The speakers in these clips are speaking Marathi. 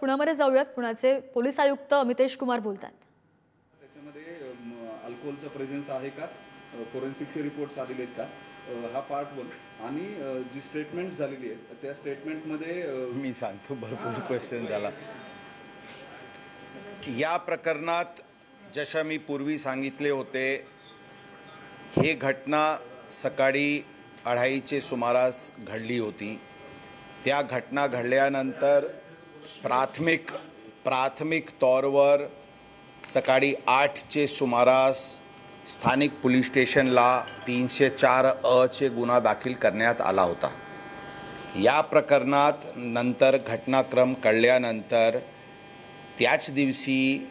पुण्यामध्ये जाऊयात. पुण्याचे पोलीस आयुक्त अमितेश कुमार बोलतात. त्याच्यामध्ये अल्कोहोलचा प्रेझेन्स आहे का? फोरेन्सिकचे रिपोर्ट्स आलेले आहेत का? हा पार्ट वन आणि जी स्टेटमेंट्स झालेली आहेत त्या स्टेटमेंटमध्ये मी सांगतो भरपूर क्वेश्चन झाला. या प्रकरणात जशा मी पूर्वी सांगितले होते हे घटना सकाळी अढाईचे सुमारास घडली होती. त्या घटना घडल्यानंतर प्राथमिक प्राथमिक तौरवर सकाळी आठचे सुमारास स्थानिक पोलीस स्टेशनला तीनशे चार अचे गुन्हा दाखल करण्यात आला होता. या प्रकरणात नंतर घटनाक्रम कळल्यानंतर त्याच दिवशी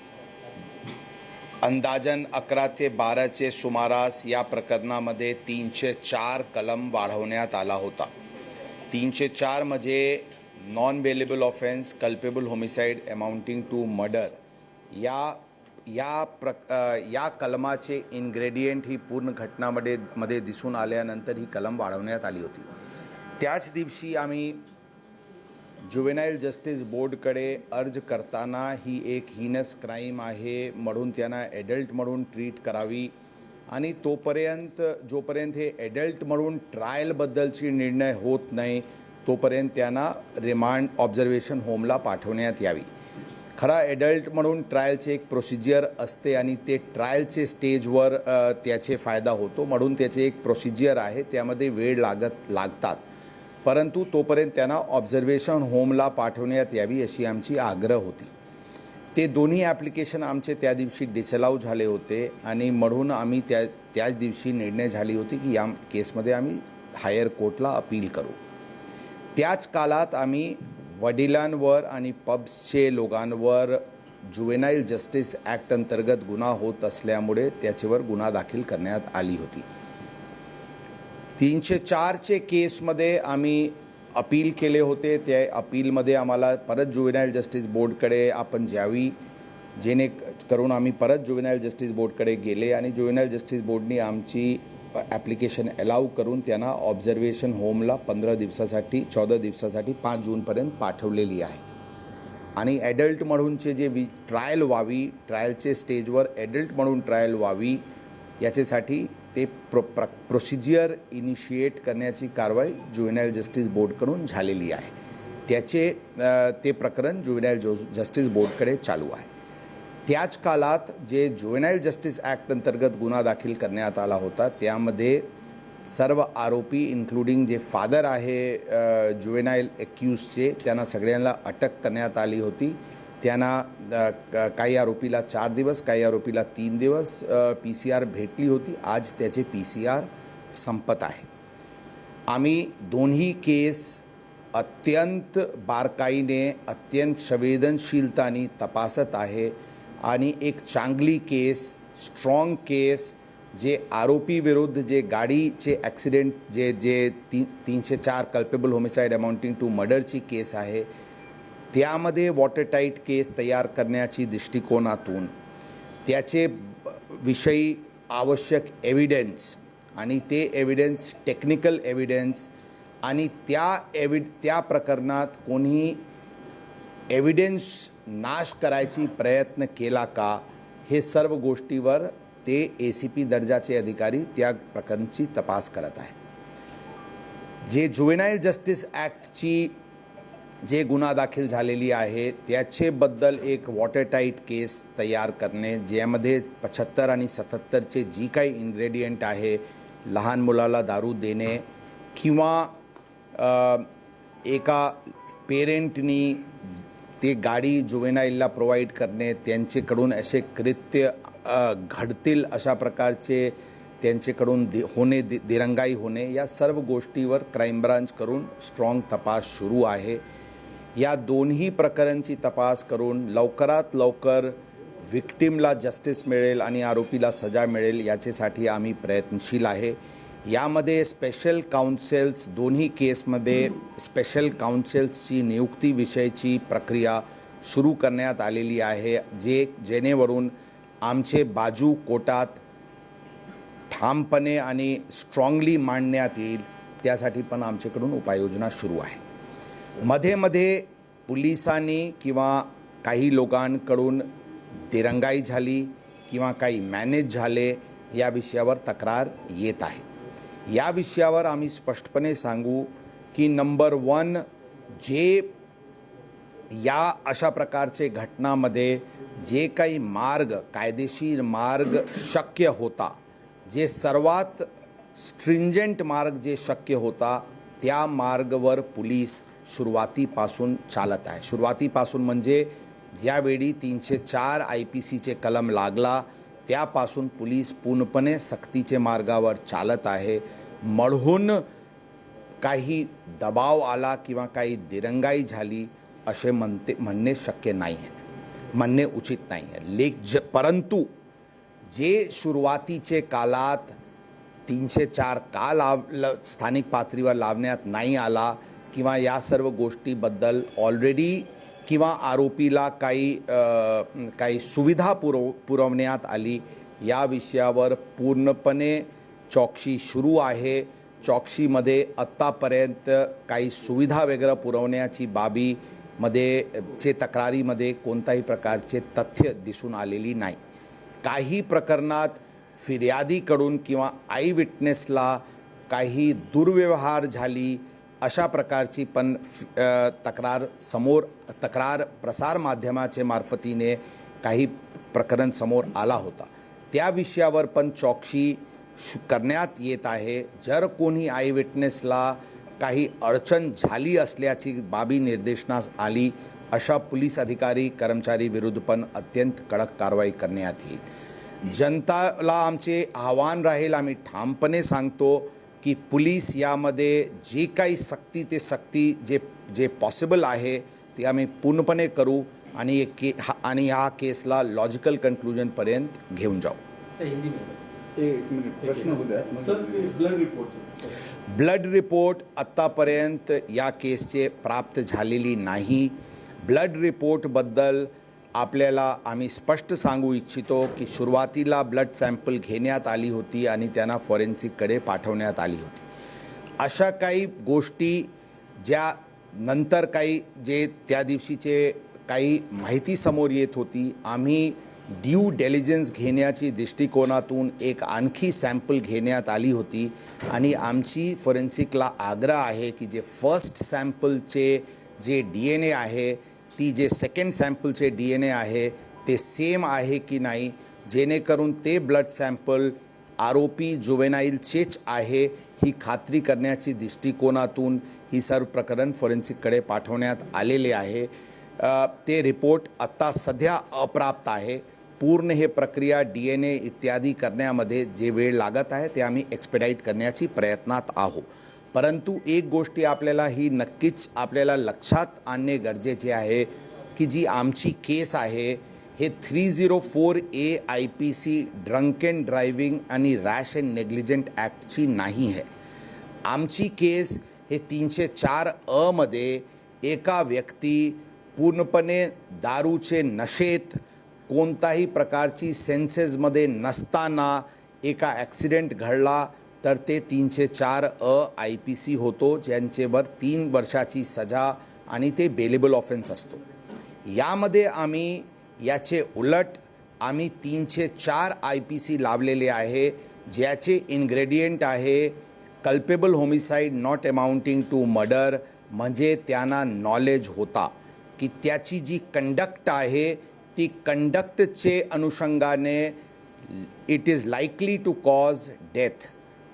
अंदाजन अकरा ते बाराचे सुमारास या प्रकरणामध्ये तीनशे चार कलम वाढवण्यात आला होता. तीनशे चार म्हणजे non bailable offence culpable homicide amounting to murder या या प्र या कलमाचे इन्ग्रेडियंट ही पूर्ण घटनामध्ये मध्ये दिसून आल्यानंतर ही कलम वाढवण्यात आली होती. त्याच दिवशी आम्ही जुवेनाईल जस्टिस बोर्डकडे अर्ज करताना ही एक हिनस क्राईम आहे म्हणून त्यांना ॲडल्ट म्हणून ट्रीट करावी. आणि तोपर्यंत जोपर्यंत हे ॲडल्ट म्हणून ट्रायलबद्दलची निर्णय होत नाही तोपर्यंत त्यांना रिमांड ऑब्झर्वेशन होमला पाठवण्यात यावी. खरा ॲडल्ट म्हणून ट्रायलचे एक प्रोसिजर असते आणि ते ट्रायलचे स्टेजवर त्याचे फायदा होतो म्हणून त्याचे एक प्रोसिजियर आहे त्यामध्ये वेळ लागत लागतात. परंतु तोपर्यंत त्यांना ऑब्झर्वेशन होमला पाठवण्यात यावी अशी आमची आग्रह होती. ते दोन्ही ॲप्लिकेशन आमचे त्या दिवशी डिसलाव झाले होते आणि म्हणून आम्ही त्या त्याच दिवशी निर्णय झाली होती की या केसमध्ये आम्ही हायर कोर्टला अपील करू. त्याच काळात आम्ही वडिलांवर आणि पब्सचे लोकांवर जुवेनाईल जस्टिस ॲक्ट अंतर्गत गुन्हा होत असल्यामुळे त्याच्यावर गुन्हा दाखल करण्यात आली होती. तीनशे चारचे केसमध्ये आम्ही अपील केले होते. त्या अपीलमध्ये आम्हाला परत जुवेनाईल जस्टिस बोर्डकडे आपण ज्यावी जेणे करून आम्ही परत जुवेनाईल जस्टिस बोर्डकडे गेले आणि जुवेनाईल जस्टिस बोर्डनी आमची ॲप्लिकेशन अलाव करून त्यांना ऑब्झर्वेशन होमला पंधरा दिवसासाठी चौदा दिवसासाठी पाच जूनपर्यंत पाठवलेली आहे. आणि ॲडल्ट म्हणूनचे जे वि ट्रायल व्हावी ट्रायलचे स्टेजवर ॲडल्ट म्हणून ट्रायल व्हावी याच्यासाठी ते प्रो प्र प्रोसिजियर इनिशिएट करण्याची कारवाई जुवेनाईल जस्टिस बोर्डकडून झालेली आहे. त्याचे ते प्रकरण जुवेनाईल जो जस्टिस बोर्डकडे चालू आहे. त्याच काळात जे जुवेनाईल जस्टिस ॲक्ट अंतर्गत गुन्हा दाखल करण्यात आला होता त्यामध्ये सर्व आरोपी इन्क्लुडिंग जे फादर आहे जुवेनाईल एक्यूजचे त्यांना सगळ्यांना अटक करण्यात आली होती. त्यांना क- काही आरोपीला चार दिवस काही आरोपीला तीन दिवस पी सी आर भेटली होती. आज त्याचे पी सी आर संपत आहे. आम्ही दोन्ही केस अत्यंत बारकाईने अत्यंत संवेदनशीलताने तपासत आहे. आणि एक चांगली केस स्ट्रॉंग केस जे आरोपी विरुद्ध जे गाडीचे ॲक्सिडेंट जे जे ती तीनशे चार कल्पेबल होमिसाईड अमाऊंटिंग टू मर्डरची केस आहे त्यामध्ये वॉटरटाईट केस तयार करण्याची दृष्टिकोनातून त्याचे विषयी आवश्यक एव्हिडन्स आणि ते एव्हिडन्स टेक्निकल एव्हिडन्स आणि त्या एव्हि त्या प्रकरणात कोणी एव्हिडन्स नाश करायची प्रयत्न केला का? हे सर्व गोष्टीवर ते ए सी पी दर्जाचे अधिकारी त्या प्रकरणची तपास करत आहे जे जुवेनाईल जस्टिस ॲक्टची जे गुन्हा दाखल झालेली आहे त्याचेबद्दल एक वॉटरटाईट केस तयार करणे ज्यामध्ये पचहत्तर आणि सत्याहत्तरचे जी काही इन्ग्रेडियंट आहे लहान मुलाला दारू देणे किंवा एका पेरेंटनी ते गाडी जुवेनाईलला प्रोव्हाइड करणे त्यांच्याकडून असे कृत्य घडतील अशा प्रकारचे त्यांच्याकडून दि होणे दि दिरंगाई होणे या सर्व गोष्टीवर क्राईम ब्रांच करून स्ट्रॉंग तपास सुरू आहे. या दोन्ही प्रकरणची तपास करून लवकरात लवकर विक्टीमला जस्टिस मिळेल आणि आरोपीला सजा मिळेल याच्यासाठी आम्ही प्रयत्नशील आहे. यामध्ये स्पेशल काउन्सेल्स दोन्ही केसमध्ये स्पेशल काउन्सेल्सची नियुक्तीविषयीची प्रक्रिया सुरू करण्यात आलेली आहे जे जेणेवरून आमचे बाजू कोटात ठामपणे आणि स्ट्रॉंगली मांडण्यात येईल त्यासाठी पण आमच्याकडून उपाययोजना सुरू आहे. मध्ये मध्ये पोलिसांनी किंवा काही लोकांकडून दिरंगाई झाली किंवा काही मॅनेज झाले या विषयावर तक्रार येत आहे. या विषयावर आम्ही स्पष्टपणे सांगू की नंबर वन जे या अशा प्रकारचे घटनामध्ये जे काही मार्ग कायदेशीर मार्ग शक्य होता जे सर्वात स्ट्रिंजंट मार्ग जे शक्य होता त्या मार्गवर पोलीस सुरुवातीपासून चालत आहे. सुरुवातीपासून म्हणजे यावेळी तीनशे चार आय पी सीचे कलम लागला. त्यापासून पोलीस पूर्णपणे सक्तीचे मार्गावर चालत आहे. म्हणून काही दबाव आला किंवा काही दिरंगाई झाली असे म्हणते म्हणणे शक्य नाही आहे म्हणणे उचित नाही आहे लेख ज परंतु जे सुरुवातीचे काळात तीनशे चार का लाव ल स्थानिक पातळीवर लावण्यात नाही आला किंवा या सर्व गोष्टीबद्दल ऑलरेडी किंवा आरोपीला काही काही सुविधा पुरव पुरवण्यात आली या विषयावर पूर्णपणे चौकशी सुरू आहे. चौकशीमध्ये आत्तापर्यंत काही सुविधा वगैरे पुरवण्याची बाबीमध्ये चे तक्रारीमध्ये कोणत्याही प्रकारचे तथ्य दिसून आलेली नाही. काही प्रकरणात फिर्यादीकडून किंवा आई विटनेसला काही दुर्व्यवहार झाली अशा प्रकारची पण तक्रार समोर तक्रार प्रसारमाध्यमाचे मार्फतीने काही प्रकरण समोर आला होता. त्या विषयावर पण चौकशी करण्यात येत आहे. जर कोणी आय विटनेसला काही अडचण झाली असल्याची बाबी निर्देशनास आली अशा पोलीस अधिकारी कर्मचारी विरुद्ध पण अत्यंत कडक कारवाई करण्यात येईल. जनताला आमचे आव्हान राहील आम्ही ठामपणे सांगतो की पोलीस यामध्ये जे काही सक्ती ते सक्ती जे जे पॉसिबल आहे ते आम्ही पूर्णपणे करू आणि एक के हा आणि ह्या केसला लॉजिकल कन्क्लुजनपर्यंत घेऊन जाऊ. ब्लड रिपोर्ट आत्तापर्यंत या केसचे प्राप्त झालेली नाही. ब्लड रिपोर्टबद्दल आपल्याला आम्ही स्पष्ट सांगू इच्छितो की सुरुवातीला ब्लड सॅम्पल घेण्यात आली होती आणि त्यांना फॉरेन्सिककडे पाठवण्यात आली होती. अशा काही गोष्टी ज्या नंतर काही जे त्या दिवशीचे काही माहिती समोर येत होती आम्ही ड्यू डेलिजन्स घेण्याची दृष्टिकोनातून एक आणखी सॅम्पल घेण्यात आली होती आणि आमची फॉरेन्सिकला आग्रह आहे की जे फर्स्ट सॅम्पलचे जे डी एन ए आहे ती जे सेकंड सॅम्पलचे डी एन ए आहे ते सेम आहे की नाही जेणेकरून ते ब्लड सॅम्पल आरोपी जुवेनाईलचेच आहे ही खात्री करण्याची दृष्टिकोनातून ही सर्व प्रकरण फॉरेन्सिककडे पाठवण्यात आलेले आहे. ते रिपोर्ट आत्ता सध्या अप्राप्त आहे. पूर्ण हे प्रक्रिया डी एन ए इत्यादी करण्यामध्ये जे वेळ लागत आहे ते आम्ही एक्सपेडाईट करण्याची प्रयत्नात आहोत. परंतु एक गोष्टी आपल्याला ही नक्कीच आपल्याला लक्षात आणणे गरजेचे आहे की जी आमची केस आहे हे three zero four A I P C drunk and driving आणि रॅश अँड नेग्लिजंट ॲक्टची नाही आहे. आमची केस हे तीनशे चार अमध्ये एका व्यक्ती पूर्णपणे दारूचे नशेत कोणताही प्रकारची सेन्सेसमध्ये नसताना एका ॲक्सिडेंट घडला तर ते तीनशे चार अ आय पी सी होतो ज्यांचेवर तीन वर्षाची सजा आणि ते बेलेबल ऑफेन्स असतो. यामध्ये आम्ही याचे उलट आम्ही तीनशे चार आय पी सी लावलेले आहे ज्याचे इन्ग्रेडियंट आहे culpable homicide not amounting to murder म्हणजे त्यांना नॉलेज होता की त्याची जी कंडक्ट आहे ती कंडक्टचे अनुषंगाने it is likely to cause death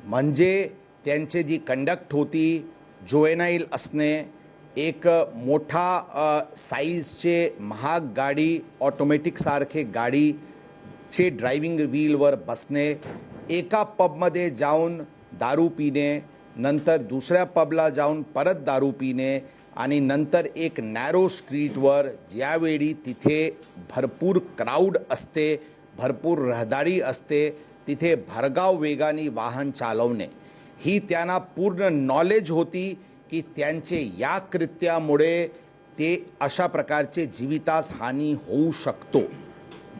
म्हणजे त्यांची जी कंडक्ट होती जोएनाईल असणे एक मोठा साईजचे महाग गाडी ऑटोमॅटिकसारखे गाडीचे ड्रायव्हिंग व्हीलवर बसणे एका पबमध्ये जाऊन दारू पिणे नंतर दुसऱ्या पबला जाऊन परत दारू पिणे आणि नंतर एक नॅरो स्ट्रीटवर ज्यावेळी तिथे भरपूर क्राऊड असते भरपूर रहदारी असते तिथे भरगाव वेगाने वाहन चालवणे. ही त्यांना पूर्ण नॉलेज होती की त्यांचे या कृत्यामुळे ते अशा प्रकारचे जीवितास हानी होऊ शकतो.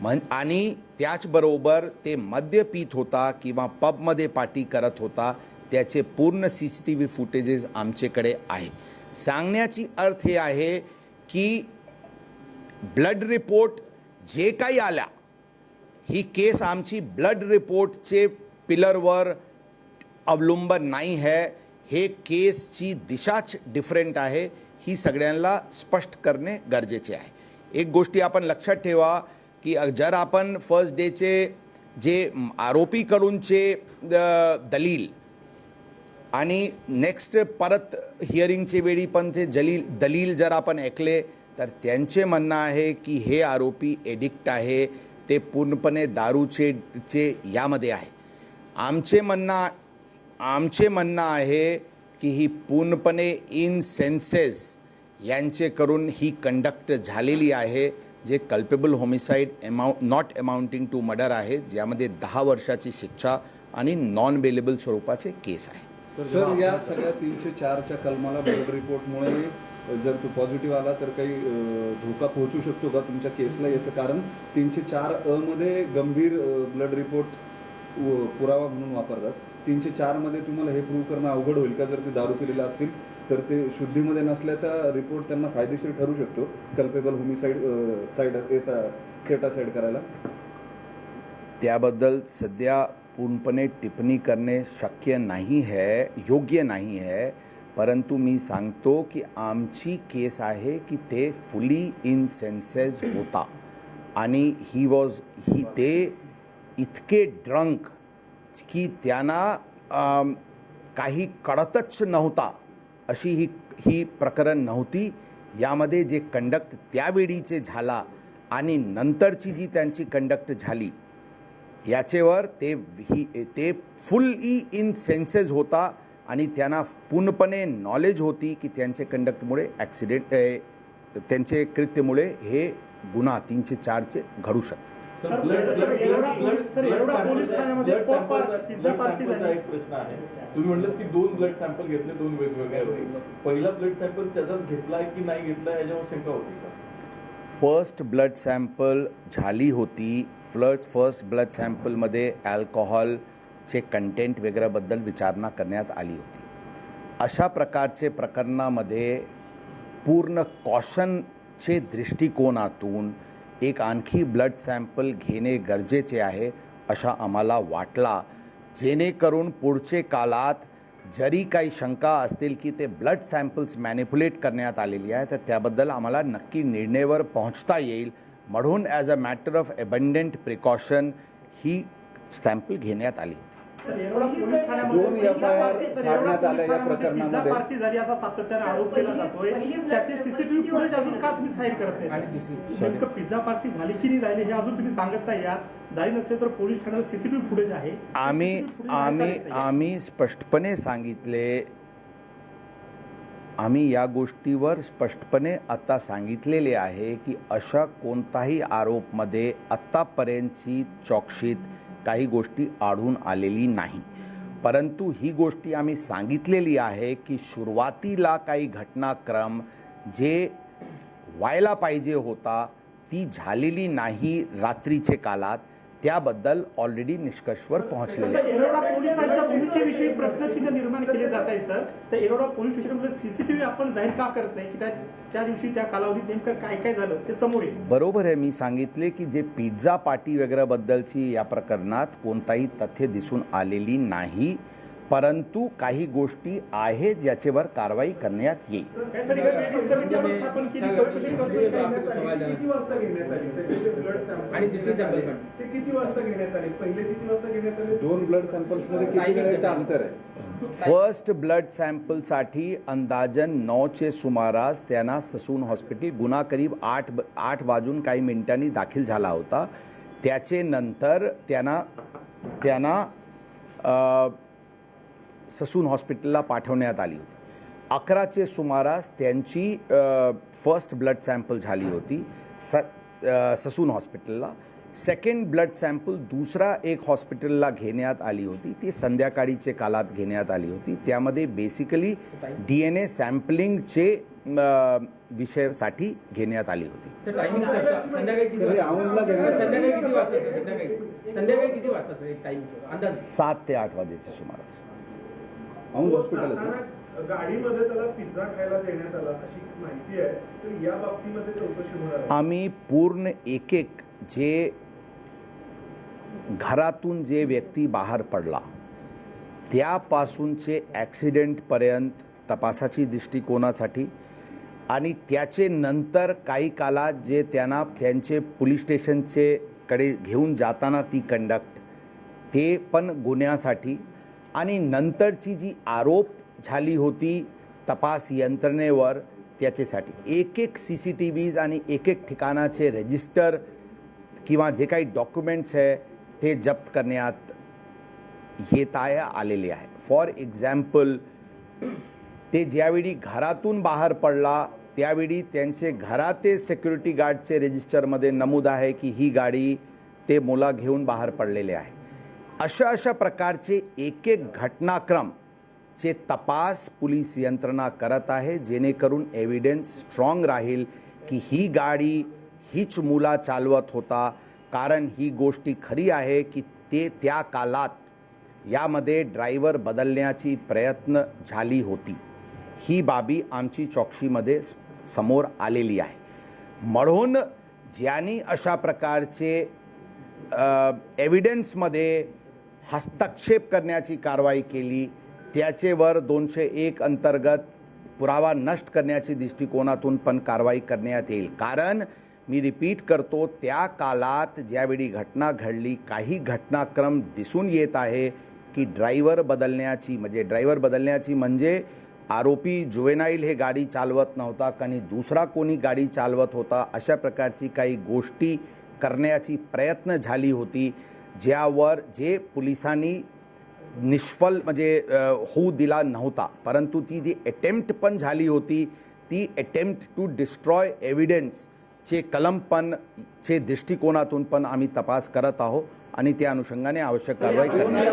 म्हण आणि त्याचबरोबर ते मद्य पीत होता किंवा पबमध्ये पार्टी करत होता त्याचे पूर्ण C C T V footages आमच्याकडे आहे. सांगण्याची अर्थ हे आहे की ब्लड रिपोर्ट जे काही आल्या ही केस आमची ब्लड रिपोर्टचे पिलरवर अवलंबन नाही आहे. हे केसची दिशाच डिफरंट आहे. ही सगळ्यांना स्पष्ट करणे गरजेचे आहे. एक गोष्टी आपण लक्षात ठेवा की जर आपण फर्स्ट डेचे जे आरोपीकडूनचे दलील आणि नेक्स्ट परत हिअरिंगचे वेळी पण ते जलील दलील जर आपण ऐकले तर त्यांचे म्हणणं आहे की हे आरोपी एडिक्ट आहे. ते पूर्णपणे दारूचे चे यामध्ये आहे. आमचे म्हणणं आमचे म्हणणं आहे की ही पूर्णपणे इन सेन्सेस यांचे करून ही कंडक्ट झालेली आहे जे कल्पेबल होमिसाईड अमाऊ नॉट अमाऊंटिंग टू मर्डर आहे ज्यामध्ये दहा वर्षाची शिक्षा आणि नॉन बेलेबल स्वरूपाचे केस आहे. सर या सगळ्या तीनशे चारच्या कलमाला ब्लड रिपोर्टमुळे जर तो पॉझिटिव्ह आला तर काही धोका पोहोचू शकतो का तुमच्या केसला याचं कारण तीनशे चार अ मध्ये गंभीर ब्लड रिपोर्ट पुरावा म्हणून वापरतात. तीनशे चारमध्ये तुम्हाला हे प्रूव्ह करणं अवघड होईल का? जर ते दारू पिलेले असतील तर ते शुद्धीमध्ये नसल्याचा रिपोर्ट त्यांना फायदेशीर ठरू शकतो. Culpable homicide side set aside करायला. त्याबद्दल सध्या पूर्णपणे टिप्पणी करणे शक्य नाही आहे योग्य नाही आहे. परंतु मी सांगतो की आमची केस आहे की ते फुली इन सेन्सेस होता. आणि ही वॉज ही ते इतके ड्रंक की त्यांना काही कळतच नव्हता. अशी ही ही प्रकरण नव्हती. यामध्ये जे कंडक्ट त्यावेळीचे झाला आणि नंतरची जी त्यांची कंडक्ट झाली याचेवर ते ही ते फुल्ली इन सेन्सेस होता. आणि त्यांना पूर्णपणे नॉलेज होती की त्यांचे कंडक्टमुळे ॲक्सिडेंट त्यांचे कृत्यमुळे हे गुन्हा तीनशे चारचे घडू शकते प्रश्न आहे. तुम्ही म्हणलं की दोन ब्लड सॅम्पल घेतले दोन वेगवेगळ्या पहिला ब्लड सॅम्पल त्याचाच की नाही घेतलाय याच्यावर शंका होती का? फर्स्ट ब्लड सॅम्पल झाली होती. फ्लड फर्स्ट ब्लड सॅम्पलमध्ये चे कंटेंट वगैरेबद्दल विचारणा करण्यात आली होती. अशा प्रकारचे प्रकरणामध्ये पूर्ण कॉशनचे दृष्टिकोनातून एक आणखी ब्लड सॅम्पल घेणे गरजेचे आहे अशा आम्हाला वाटला. जेणेकरून पुढचे काळात जरी काही शंका असतील की ते ब्लड सॅम्पल्स मॅनिप्युलेट करण्यात आलेली आहे तर त्याबद्दल आम्हाला नक्की निर्णयावर पोहोचता येईल. म्हणून as a matter of abundant precaution he sample घेण्यात आली होती सर, एवढा पोलीस ठाण्यामध्ये दोन सर, एवढा काढण्यात आल्या या प्रकरणामध्ये. पार्टी झाली असा सातत्याने आरोप केला जातोय त्याचे सीसीटीव्ही फुटेज अजून का तुम्ही करत नाही? नेमकं पिझ्झा पार्टी झाली की नाही राहिली हे अजून तुम्ही सांगत नाही यात झाली नसेल तर पोलीस ठाण्यात सीसीटीव्ही फुटेज आहे आम्ही आम्ही. आम्ही स्पष्टपणे सांगितले आम्ही या गोष्टीवर स्पष्टपणे आता सांगितलेले आहे की अशा कोणताही आरोपमध्ये आत्तापर्यंतची चौकशीत काही गोष्टी आढळून आलेली नाही. परंतु ही गोष्टी आम्ही सांगितलेली आहे की सुरुवातीला काही घटनाक्रम जे व्हायला पाहिजे होता ती झालेली नाही रात्रीचे काळात त्याबद्दल ऑलरेडी निष्कर्षवर पोहोचलेले तर एरोडा पोलिसांच्या भूमिकेविषयी प्रश्नचिन्ह निर्माण केले जात आहे सर. तर एरोडा पोलीस स्टेशनमध्ये सीसीटीव्ही आपण जाहीर का करत नाही? की त्या त्या दिवशी त्या कालावधीत नेमकं काय काय झालं? ते समोर येईल. बरोबर आहे मी सांगितले की जे पिझ्झा पार्टी वगैरेबद्दलची या प्रकरणात कोणताही तथ्य दिसून आलेली नाही. परंतु काही गोष्टी आहेत ज्याच्यावर कारवाई करण्यात येईल. दोन ब्लड सॅम्पल्समध्ये अंतर आहे? फर्स्ट ब्लड सॅम्पलसाठी अंदाजन नऊचे सुमारास त्यांना ससून हॉस्पिटल गुन्हा करीब आठ ब- आठ वाजून काही मिनिटांनी दाखल झाला होता. त्याचे नंतर त्यांना त्यांना ससून हॉस्पिटलला पाठवण्यात आली होती. अकराचे सुमारास त्यांची फर्स्ट ब्लड सॅम्पल झाली होती स ससून हॉस्पिटलला. सेकंड ब्लड सॅम्पल दुसरा एक हॉस्पिटलला घेण्यात आली होती. ती संध्याकाळीचे काळात घेण्यात आली होती. त्यामध्ये बेसिकली डी एन ए सॅम्पलिंगचे विषयासाठी घेण्यात आली होती. टायमिंग संध्याकाळी किती सर, वाजता? औंधला घेण्यात- संध्याकाळी किती वाजता सर? संध्याकाळी. संध्याकाळी किती वाजता सर एक टाइम अंदाज. सात ते आठ वाजेच्या सुमारास. औंध हॉस्पिटल. गाडीमध्ये त्याला पिझ्झा खायला देण्यात आला अशी माहिती आहे. तर या बाबतीमध्ये चौकशी होणार आम्ही पूर्ण एक एक जे घरातून जे व्यक्ती बाहेर पडला त्यापासूनचे ॲक्सिडेंटपर्यंत तपासाची दृष्टिकोनासाठी आणि त्याचे नंतर काही काळात जे त्यांना त्यांचे पोलीस स्टेशनचे कडे घेऊन जाताना ती कंडक्ट ते पण गुन्ह्यासाठी आणि नंतरची जी आरोप झाली होती तपास यंत्रणेवर त्याच्यासाठी एक एक सी सी टी व्हीज आणि एक एक ठिकाणाचे रजिस्टर किंवा जे काही डॉक्युमेंट्स आहे ते जप्त करण्यात येत आहे आलेले आहे. फॉर एक्झाम्पल ते ज्यावेळी घरातून बाहेर पडला त्यावेळी त्यांचे घराते सिक्युरिटी गार्डचे रजिस्टरमध्ये नमूद आहे की ही गाडी ते मुला घेऊन बाहेर पडलेले आहे. अशा अशा प्रकारचे एक एक घटनाक्रम चे तपास पोलीस यंत्रणा करत आहे जेणेकरून एव्हिडन्स स्ट्रॉंग राहील की ही गाडी हीच मुला चालवत होता. कारण ही गोष्टी खरी आहे की ते त्या कालात यामध्ये ड्रायव्हर बदलण्याची प्रयत्न झाली होती. ही बाबी आमची चौकशीमध्ये समोर आलेली आहे. म्हणून ज्यांनी अशा प्रकारचे एव्हिडन्समध्ये हस्तक्षेप करण्याची कारवाई केली. त्याचेवर दोनशे एक अंतर्गत पुरावा नष्ट करण्याची दृष्टिकोनातून पण कारवाई करण्यात येईल. कारण मी रिपीट करतो त्या काळात ज्यावेळी घटना घडली काही घटनाक्रम दिसून येत आहे की ड्रायव्हर बदलण्याची म्हणजे ड्रायव्हर बदलण्याची म्हणजे आरोपी जुवेनाईल हे गाडी चालवत नव्हता आणि दुसरा कोणी गाडी चालवत होता. अशा प्रकारची काही गोष्टी करण्याची प्रयत्न झाली होती. ज्यावर जे पोलिसांनी निष्फल म्हणजे होऊ दिला नव्हता. परंतु ती जी अटेम्प्ट पण झाली होती ती अटेम्प्ट टू डिस्ट्रॉय एव्हिडन्सचे कलम पण चे दृष्टिकोनातून पण आम्ही तपास करत आहोत आणि त्या अनुषंगाने आवश्यक कारवाई करणार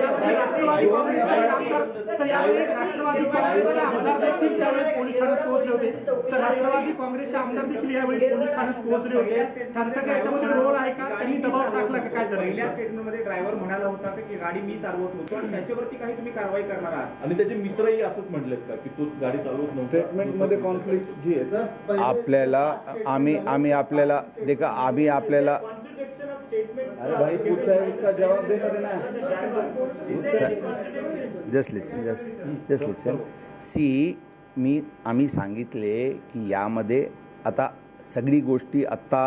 राष्ट्रवादी काँग्रेसचे आमदार देखील त्यावेळेस पोलीस ठाण्यात पोहोचले होते. सर राष्ट्रवादी काँग्रेसचे आमदार देखील यावेळी पोलीस ठाण्यात पोहोचले होते. त्यांचा काय याच्यामध्ये रोल आहे का? त्यांनी दबाव टाकला का? काय पहिल्या झालं स्टेटमेंटमध्ये ड्रायव्हर म्हणाला होता की गाडी मी चालवत होतो आणि त्याच्यावरती काही तुम्ही कारवाई करणार आहात. आणि त्याचे मित्रही असंच म्हटलेत का की तोच गाडी चालवत नव्हता? स्टेटमेंटमध्ये कॉन्फ्लिक्ट जी आहे आपल्याला आम्ही आम्ही आपल्याला देखा आम्ही आपल्याला अरे भाई पूछा है उसका जवाब देना देना just listen just just listen see मी आम्ही सांगितले की यामध्ये आता सगळी गोष्टी आत्ता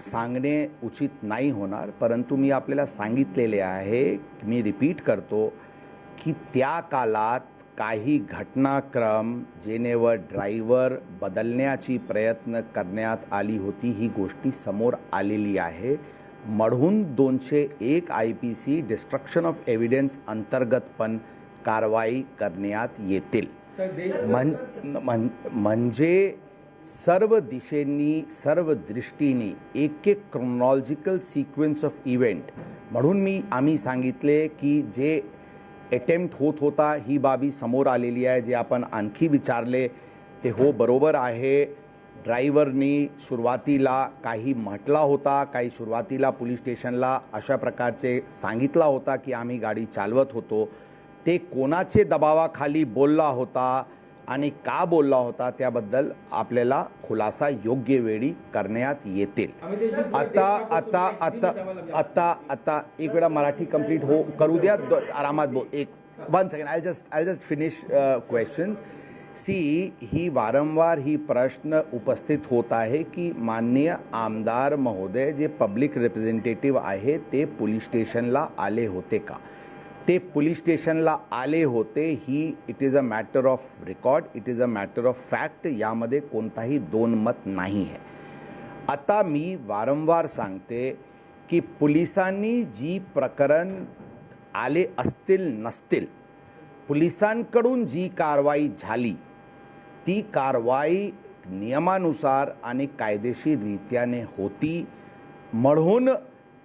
सांगणे उचित नाही होणार परंतु मी आपल्याला सांगितलेले आहे मी रिपीट करतो की त्या कालात काही घटनाक्रम जेनेवर ड्रायव्हर बदलण्याची प्रयत्न करण्यात आली होती ही गोष्टी समोर आलेली आहे. म्हणून दोनशे एक I P C destruction of evidence अंतर्गत पण कारवाई करण्यात येतील. म्हणजे सर्व दिशेंनी सर्व दृष्टीने एक एक क्रोनॉलॉजिकल सिक्वेन्स ऑफ इव्हेंट म्हणून मी आम्ही सांगितले की जे अटेम्प्ट होत होता ही बाबी समोर आलेली आहे जे आपण आणखी विचारले ते हो बरोबर आहे. ड्रायव्हरनी सुरुवातीला काही म्हटला होता काही सुरुवातीला पोलीस स्टेशनला अशा प्रकारचे सांगितला होता की आम्ही गाडी चालवत होतो. ते कोणाचे दबावाखाली बोलला होता? आणि का बोलला होता त्याबद्दल आपल्याला खुलासा योग्य वेळी करण्यात येतील. आता आता आता आता आता एक वेळा मराठी कंप्लीट हो करू द्या. आरामात बोल एक one second I just I just finish questions see ही वारंवार ही प्रश्न उपस्थित होत आहे की माननीय आमदार महोदय जे पब्लिक रिप्रेझेंटेटिव्ह आहे ते पोलीस स्टेशनला आले होते का? ते पोलीस स्टेशनला आले होते ही it is a matter of record it is a matter of fact यामध्ये कोणताही दोन मत नाही आहे. आता मी वारंवार सांगते की पोलिसांनी जी प्रकरण आले असतील नसतील पोलिसांकडून जी कारवाई झाली ती कारवाई नियमानुसार आणि कायदेशीररित्याने होती. म्हणून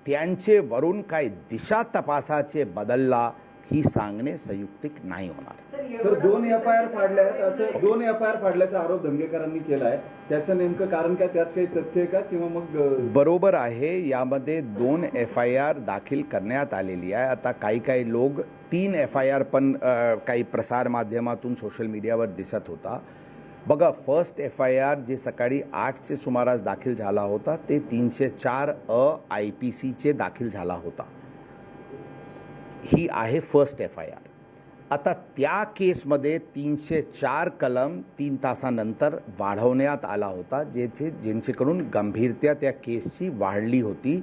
त्यांचे वरून काय दिशा तपासाचे बदलला ही सांगणे संयुक्तिक नाही होणार. सर दोन एफ आय आर फाडल्या आहेत. असं दोन एफ आय आर फाडल्याचा आरोप धंगेकरांनी केला आहे त्याचं नेमकं कारण काय? त्यात काही तथ्य आहे का? किंवा मग बरोबर आहे यामध्ये दोन एफ आय आर दाखल करण्यात आलेली आहे. आता काही काही लोक तीन एफ आय आर पण काही प्रसारमाध्यमातून सोशल मीडियावर दिसत होता. बघा first F I R J सकाळी आठचे सुमारास दाखल झाला होता ते तीनशे चार अ आय पी सीचे दाखल झाला होता. ही आहे फर्स्ट एफ आय आर आता त्या केसमध्ये तीनशे चार कलम तीन तासानंतर वाढवण्यात आला होता जेचे ज्यांच्याकडून गंभीरता त्या केसची वाढली होती.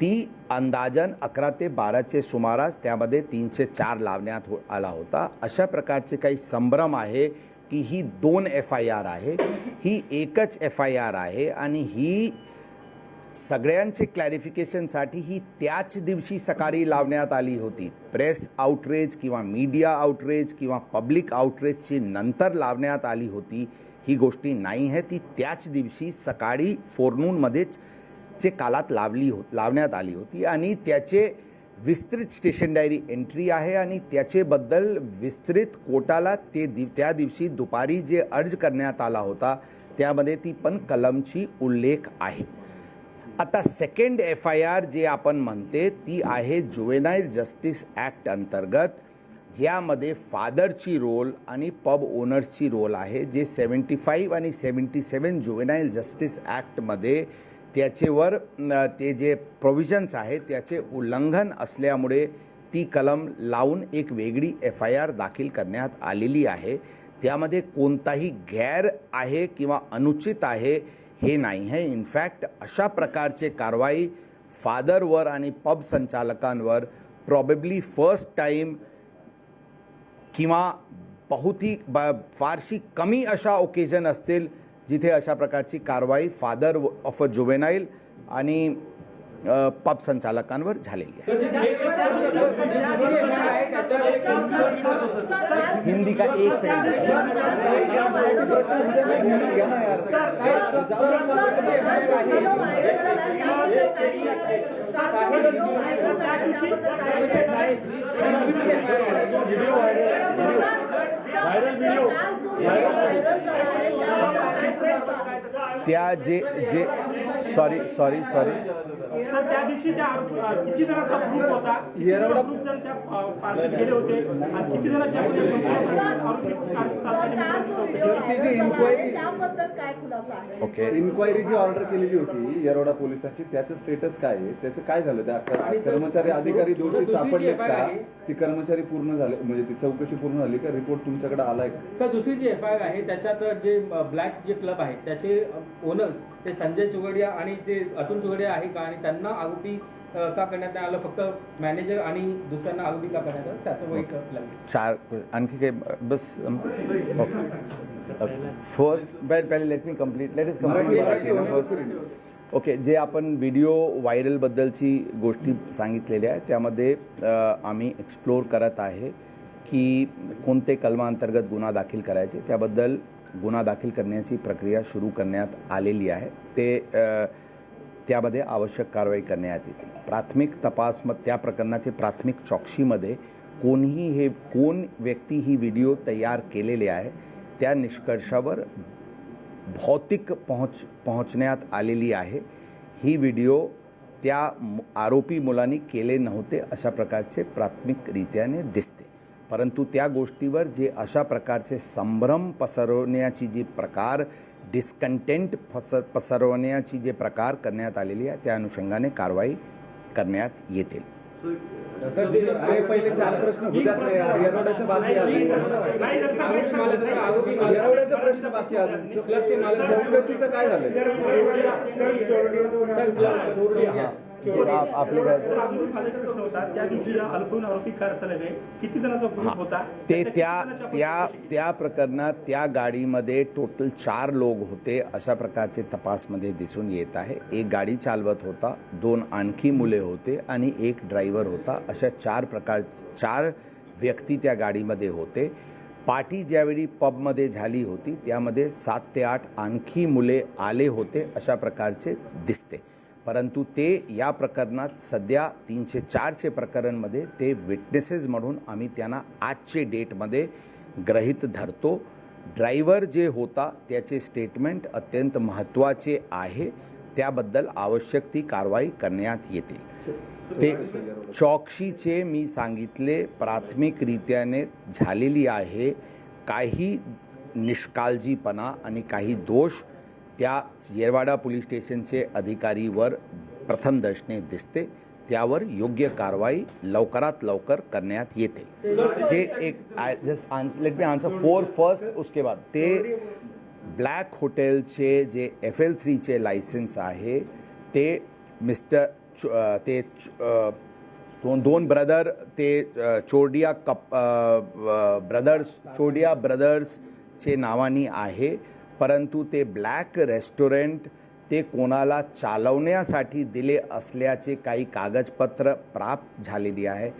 ती अंदाजन अकरा ते बाराचे सुमारास त्यामध्ये तीनशे चार लावण्यात हो आला होता. अशा प्रकारचे काही संभ्रम आहे की ही दोन एफ आय आर आहे ही एकच एफ आय आर आहे आणि ही सगळ्यांचे क्लॅरिफिकेशनसाठी ही त्याच दिवशी सकाळी लावण्यात आली होती. प्रेस आउटरेज किंवा मीडिया आउटरेज किंवा पब्लिक आउटरेजची नंतर लावण्यात आली होती. ही गोष्टी नाही आहे ती त्याच दिवशी सकाळी फोरनूनमध्येच जे कालात लावली हो लावण्यात आली होती. आणि त्याचे विस्तृत स्टेशन डायरी एंट्री आहे आणि त्याचेबद्दल विस्तृत कोटाला ते दिव त्या दिवशी दुपारी जे अर्ज करण्यात आला होता त्यामध्ये ती पण कलमची उल्लेख आहे. आता second F I R J आपण म्हणते ती आहे जुवेनाईल जस्टिस ॲक्ट अंतर्गत ज्यामध्ये फादरची रोल आणि पब ओनर्सची रोल आहे जे सेवन्टी फाईव्ह आणि सेवन्टी सेवन जुवेनाईल जस्टिस ॲक्टमध्ये त्याचेवर ते जे प्रोव्हिजन्स आहेत त्याचे उल्लंघन असल्यामुळे ती कलम लावून एक वेगळी एफ आय आर दाखल करण्यात आलेली आहे. त्यामध्ये कोणताही गैर आहे किंवा अनुचित आहे हे नाही आहे. इनफॅक्ट अशा प्रकारचे कारवाई फादरवर आणि पब संचालकांवर प्रॉबेबली फर्स्ट टाईम किंवा बहुतेक ब फारशी कमी अशा ओकेजन असतील जिथे अशा प्रकारची कारवाई फादर ऑफ अ जुवेनाईल आणि पब संचालकांवर झालेली आहे. हिंदी का एक सेकंड त्या जे जे सॉरी सॉरी सॉरी सर त्या दिवशी त्या आरोप- अ, किती जणांचा ग्रुप होता? किती येरवडा- ग्रुप जण त्या अ, पार्टीत गेले होते? आणि किती जणांच्या संपूर्ण आरोपी कार- सर, inquiry- त्याबद्दल काय खुलासा आहे? ओके इन्क्वायरी जी ऑर्डर केलेली होती येरोडा पोलिसांची त्याचं स्टेटस काय आहे? त्याचं काय झालं? त्या कर- कर्मचारी अधिकारी दोषी सापडलेत का? ती कर्मचारी पूर्ण झाले म्हणजे ती चौकशी पूर्ण झाली का? रिपोर्ट तुमच्याकडे आलाय का? सर दुसरी जी एफ आय आर आहे त्याच्यात जे ब्लॅक जे क्लब आहे त्याचे ओनर्स ते संजय चुगडिया आणि ते अतुल चुगडिया आहे का आणि त्यांना आरोपी का करण्यात नाही आलं फक्त मॅनेजर आणि दुसऱ्यांना आरोपी का करण्यात आलं त्याचं लागेल. चार आणखी काही बस फर्स्ट पहिले let me complete let is complete okay जे आपण व्हिडिओ व्हायरलबद्दलची गोष्टी सांगितलेल्या आहे त्यामध्ये आम्ही एक्सप्लोर करत आहे की कोणते कलमांतर्गत गुन्हा दाखल करायचे त्याबद्दल गुन्हा दाखल करण्याची प्रक्रिया सुरू करण्यात आलेली आहे. ते त्यामध्ये आवश्यक कारवाई करण्यात येते. प्राथमिक तपास मग त्या प्रकरणाचे प्राथमिक चौकशीमध्ये कोणीही हे कोण व्यक्ती ही व्हिडिओ तयार केलेले आहे त्या निष्कर्षावर भौतिक पोहोच पोहोचण्यात आलेली आहे. ही व्हिडिओ त्या आरोपी मुलांनी केले नव्हते अशा प्रकारचे प्राथमिकरित्याने दिसते. परंतु त्या गोष्टीवर जे अशा प्रकारचे संभ्रम पसरवण्याची जी प्रकार डिस्कंटेंट पस पसरवण्याची जे प्रकार करण्यात आलेली आहे त्या अनुषंगाने कारवाई करण्यात येतील अरे पहिले चार प्रश्न होतात बाकी येरवड्याचा प्रश्न अजून. चौकशीचं काय झालं. आप- आपले काय सर अजून माझा एक प्रश्न होता त्या दिवशी अल्पवयीन आरोपी कार चालवले किती जणांचा ग्रुप होता? ते त्याच्या त्या किती जणांची त्या आपण चौकशी केली? त्या प्रकरणात त्या गाडीमध्ये टोटल चार लोक होते अशा प्रकारचे तपासमध्ये दिसून येत आहे. एक गाडी चालवत होता दोन आणखी मुले होते आणि एक ड्रायव्हर होता. अशा चार प्रकार चार व्यक्ती त्या गाडीमध्ये होते. पार्टी ज्यावेळी पबमध्ये झाली होती त्यामध्ये सात ते आठ आणखी मुले आले होते अशा प्रकारचे दिसते. परंतु ते या प्रकरणात सध्या तीनशे चारचे प्रकरणमध्ये ते विटनेसेस म्हणून आम्ही त्यांना आजचे डेटमध्ये ग्रहित धरतो. ड्रायव्हर जे होता त्याचे स्टेटमेंट अत्यंत महत्त्वाचे आहे. त्याबद्दल आवश्यक ती कारवाई करण्यात येतील ते चौकशीचे मी सांगितले प्राथमिकरित्याने झालेली आहे. काही निष्काळजीपणा आणि काही दोष त्या येरवाडा पोलीस स्टेशनचे अधिकारीवर प्रथम दर्शने दिसते त्यावर योग्य कारवाई लवकरात लवकर करण्यात येते. जे एक I just answer let me answer four first उसके बाद. ते ब्लॅक हॉटेलचे जे एफ एल थ्रीचे लायसन्स आहे ते मिस्टर च- ते च- दोन दोन ब्रदर ते चोडिया कप ब्रदर्स चोडिया ब्रदर्सचे नावानी आहे. परंतु ते ब्लॅक रेस्टॉरंट ते कोणाला चालवण्यासाठी दिले असल्याचे काही कागदपत्र प्राप्त झालेली आहे.